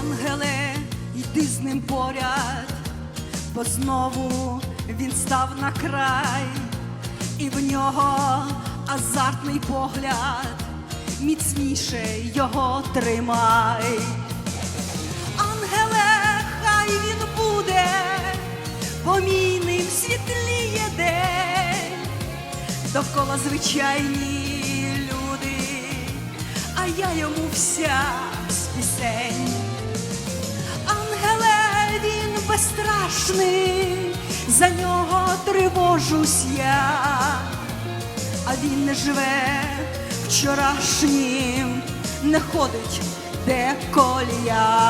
Ангеле, йди з ним поряд, бо знову він став на край, і в нього азартний погляд, міцніше його тримай. Ангеле, хай він буде, помійним світліє день, довкола звичайні люди, а я йому вся з пісень. Безстрашний, за нього тривожусь я, а він не живе вчорашнім, не ходить де колія.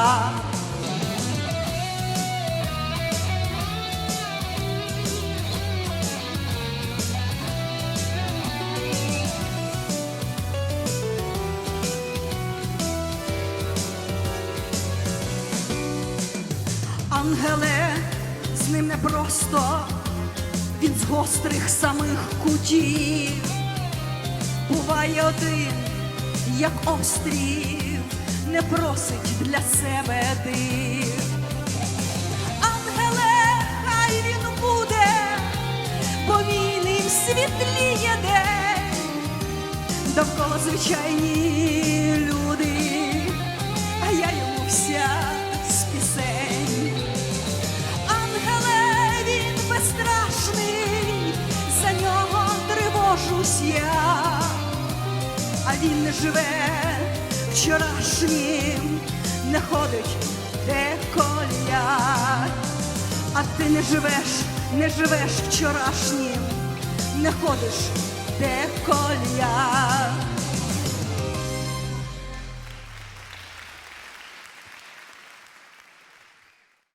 Ангеле, з ним непросто, він з гострих самих кутів, буває один, як острів, не просить для себе див. Ангеле, хай він буде, бо війним світліє день, довкола звичайні люди, а він не живе вчорашнім, не ходить де коля. А ти не живеш, не живеш вчорашнім, не ходиш де коля.